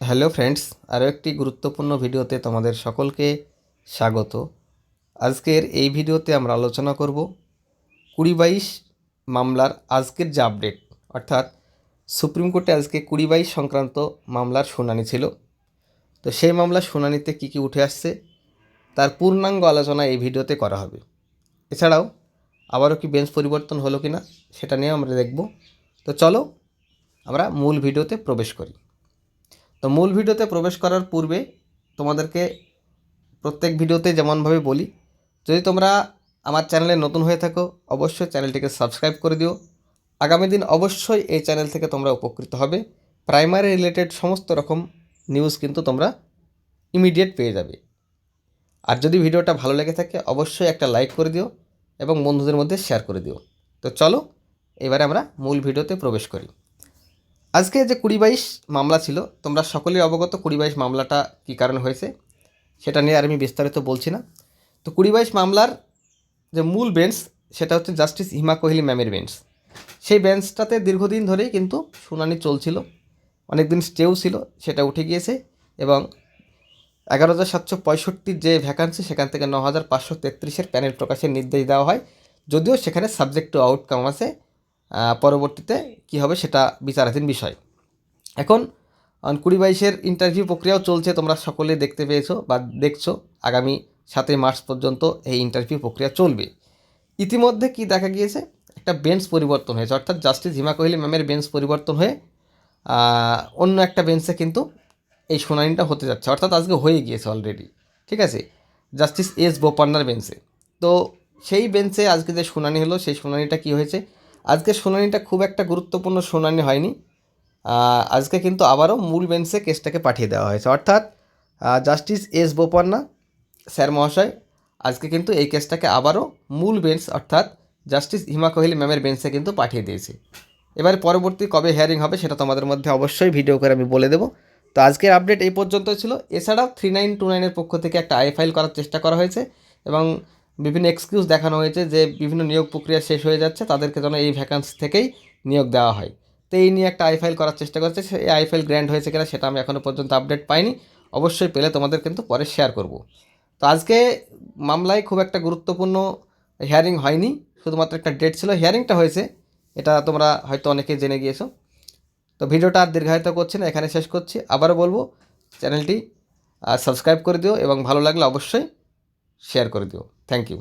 Hello friends, আরও একটি গুরুত্বপূর্ণ ভিডিওতে তোমাদের সকলকে স্বাগত। আজকের এই ভিডিওতে আমরা আলোচনা করব কুড়ি বাইশ মামলার আজকের যে আপডেট, অর্থাৎ সুপ্রিম কোর্টে আজকে কুড়ি বাইশ সংক্রান্ত মামলার শুনানি ছিল। তো সেই মামলার শুনানিতে কী কী উঠে আসছে, তার পূর্ণাঙ্গ আলোচনা এই ভিডিওতে করা হবে। এছাড়াও আবারও কি বেঞ্চ পরিবর্তন হলো কি না সেটা নিয়ে আমরা দেখব। তো চলো আমরা মূল ভিডিওতে প্রবেশ করি। তো মূল ভিডিওতে প্রবেশ করার পূর্বে তোমাদেরকে প্রত্যেক ভিডিওতে যেমনভাবে বলি, যদি তোমরা আমার চ্যানেলে নতুন হয়ে থাকো, অবশ্যই চ্যানেলটিকে সাবস্ক্রাইব করে দিও। আগামী দিন অবশ্যই এই চ্যানেল থেকে তোমরা উপকৃত হবে। প্রাইমারি রিলেটেড সমস্ত রকম নিউজ কিন্তু তোমরা ইমিডিয়েট পেয়ে যাবে। আর যদি ভিডিওটা ভালো লেগে থাকে, অবশ্যই একটা লাইক করে দিও এবং বন্ধুদের মধ্যে শেয়ার করে দিও। তো চলো, এবারে আমরা মূল ভিডিওতে প্রবেশ করি। আজকে যে কুড়ি বাইশ মামলা ছিল, তোমরা সকলেই অবগত কুড়ি বাইশ মামলাটা কী কারণে হয়েছে, সেটা নিয়ে আর আমি বিস্তারিত বলছি না। তো কুড়ি বাইশ মামলার যে মূল বেঞ্চ, সেটা হচ্ছে জাস্টিস হিমা কোহলি ম্যামের বেঞ্চ। সেই বেঞ্চটাতে দীর্ঘদিন ধরেই কিন্তু শুনানি চলছিল অনেক দিন স্টেও ছিল, সেটা উঠে গিয়েছে এবং এগারো হাজার সাতশো পঁয়ষট্টির যে ভ্যাকান্সি, সেখান থেকে ন হাজার পাঁচশো তেত্রিশের প্যানেল প্রকাশের নির্দেশ দেওয়া হয়, যদিও সেখানে সাবজেক্ট টু আউটকাম আছে পরবর্তীতে কী হবে সেটা বিচারাধীন বিষয়। এখন কুড়ি বাইশের ইন্টারভিউ প্রক্রিয়াও চলছে, তোমরা সকলে দেখতে পেয়েছ বা দেখছ, আগামী সাতই মার্চ পর্যন্ত এই ইন্টারভিউ প্রক্রিয়া চলবে। ইতিমধ্যে কি দেখা গিয়েছে? একটা বেঞ্চ পরিবর্তন হয়েছে, অর্থাৎ জাস্টিস হিমা কোহলি ম্যামের বেঞ্চ পরিবর্তন হয়ে অন্য একটা বেঞ্চে কিন্তু এই শুনানিটা হতে যাচ্ছে, অর্থাৎ আজকে হয়ে গিয়েছে অলরেডি ঠিক আছে? জাস্টিস এস বোপান্নার বেঞ্চে তো সেই বেঞ্চে আজকে যে শুনানি হলো, সেই শুনানিটা কি হয়েছে? আজকে শুনানিটা খুব একটা গুরুত্বপূর্ণ শুনানি হয়নি। আজকে কিন্তু আবারও মূল বেঞ্চে কেসটাকে পাঠিয়ে দেওয়া হয়েছে। অর্থাৎ জাস্টিস এস বোপান্না, স্যার মহাশয়, আজকে কিন্তু এই কেসটাকে আবারও মূল বেঞ্চ, অর্থাৎ জাস্টিস হিমা কোহলি ম্যামের বেঞ্চে কিন্তু পাঠিয়ে দিয়েছে। এবারে পরবর্তী কবে হিয়ারিং হবে সেটা তোমাদের মধ্যে অবশ্যই ভিডিও করে আমি বলে দেবো। তো আজকের আপডেট এই পর্যন্ত ছিল। এছাড়াও থ্রি নাইন টু নাইনের পক্ষ থেকে একটা আই ফাইল করার চেষ্টা করা হয়েছে এবং বিভিন্ন এক্সকিউজ দেখানো হয়েছে যে বিভিন্ন নিয়োগ প্রক্রিয়া শেষ হয়ে যাচ্ছে, তাদেরকে যেন এই ভ্যাকান্সি থেকেই নিয়োগ দেওয়া হয়। তো এই নিয়ে একটা আইফাইল করার চেষ্টা করছে সেই আই ফাইল গ্র্যান্ড হয়েছে কিনা সেটা আমি এখনও পর্যন্ত আপডেট পাইনি। অবশ্যই পেলে তোমাদের কিন্তু পরে শেয়ার করব। তো আজকে মামলায় খুব একটা গুরুত্বপূর্ণ হিয়ারিং হয়নি, শুধুমাত্র একটা ডেট ছিল হিয়ারিংটা হয়েছে, এটা তোমরা হয়তো অনেকে জেনে গিয়েছো। তো ভিডিওটা আর দীর্ঘায়িত করছি না, এখানে শেষ করছি। আবারও বলব, চ্যানেলটি সাবস্ক্রাইব করে দিও এবং ভালো লাগলে অবশ্যই শেয়ার করে দিও। Thank you